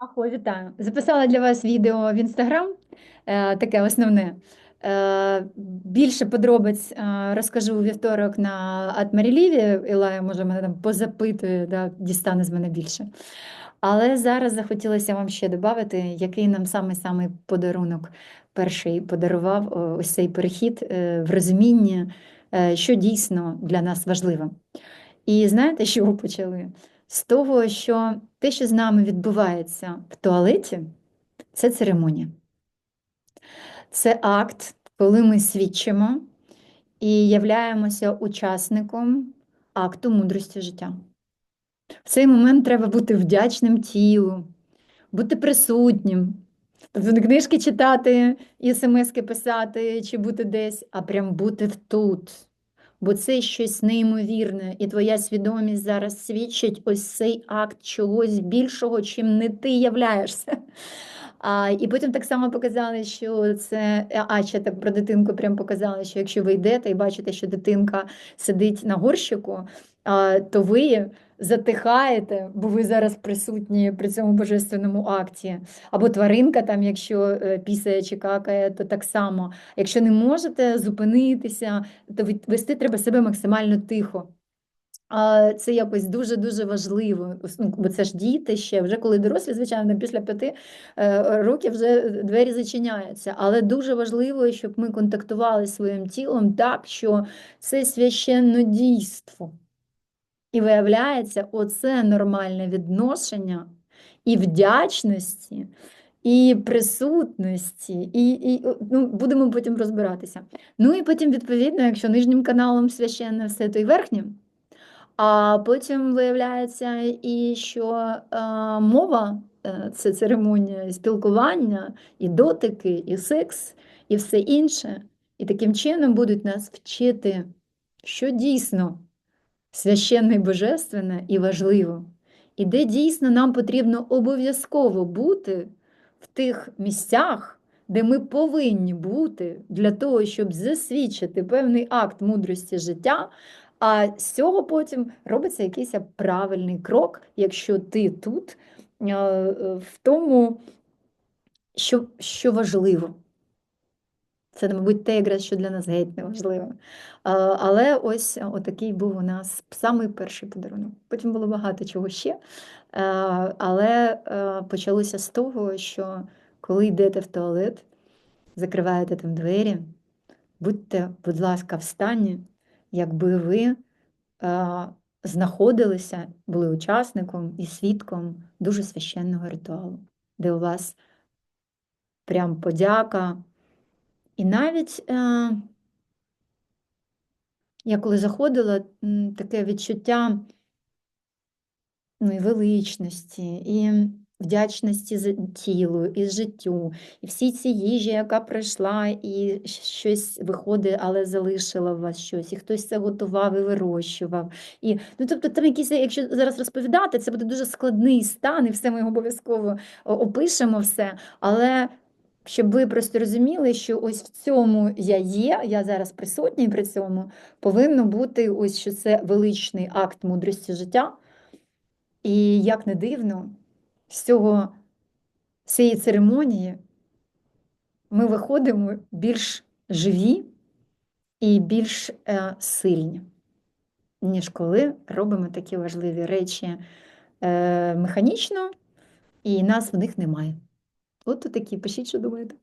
Ахо, вітаю. Записала для вас відео в Інстаграм, е, таке основне. Е, більше подробиць е, розкажу у вівторок на Атмаріліві. Ілая, може, мене там позапитує, да, дістане з мене більше. Але зараз захотілося вам ще додати, який нам самий-самий подарунок перший подарував ось цей перехід в розумінні, е, що дійсно для нас важливо. І знаєте, чого почали? З того, що те, що з нами відбувається в туалеті, це церемонія. Це акт, коли ми свідчимо і являємося учасником акту мудрості життя. В цей момент треба бути вдячним тілу, бути присутнім. Тобто не книжки читати, смски писати, чи бути десь, а прям бути тут. Бо це щось неймовірне, і твоя свідомість зараз свідчить ось цей акт чогось більшого, чим не ти являєшся. А, І потім так само показали, що це а ще так про дитинку прям показали, що якщо ви йдете і бачите, що дитинка сидить на горщику, а, то ви затихаєте, бо ви зараз присутні при цьому божественному акті. Або тваринка, там, якщо е, пісає чи какає, то так само. Якщо не можете зупинитися, то вести треба себе максимально тихо. Це якось дуже-дуже важливо, ну, бо це ж діти ще, вже коли дорослі, звичайно, після п'яти е, років вже двері зачиняються. Але дуже важливо, щоб ми контактували своїм тілом так, що це священне дійство. І виявляється, оце нормальне відношення і вдячності, і присутності, і і ну, будемо потім розбиратися. Ну і потім, відповідно, якщо нижнім каналом священне все, то й верхнім. А потім виявляється, і що е, мова е, це церемонія спілкування, і дотики, і секс, і все інше. І таким чином будуть нас вчити, що дійсно священне і божественне і важливо, і де дійсно нам потрібно обов'язково бути в тих місцях, де ми повинні бути для того, щоб засвідчити певний акт мудрості життя. А з цього потім робиться якийсь правильний крок, якщо ти тут в тому, що що важливо. Це, мабуть, те, якраз, що для нас геть не важливо. Але ось отакий був у нас самий перший подарунок. Потім було багато чого ще. Але почалося з того, що коли йдете в туалет, закриваєте там двері, будьте, будь ласка, в стані, якби ви знаходилися, були учасником і свідком дуже священного ритуалу, де у вас прям подяка. І навіть е, я коли заходила, таке відчуття ну, і величності, і вдячності за тілу, і життю, і всі ці їжі, яка прийшла, і щось виходить, але залишила в вас щось, і хтось це готував і вирощував. І, ну, Тобто, там якісь, якщо зараз розповідати, це буде дуже складний стан, і все ми обов'язково опишемо все. але щоб ви просто розуміли, що ось в цьому я є, я зараз присутній при цьому, повинно бути ось що це величний акт мудрості життя. І як не дивно, з цього цієї церемонії ми виходимо більш живі і більш е, сильні, ніж коли робимо такі важливі речі е, механічно, і нас в них немає. От такі, пишіть, що думаєте.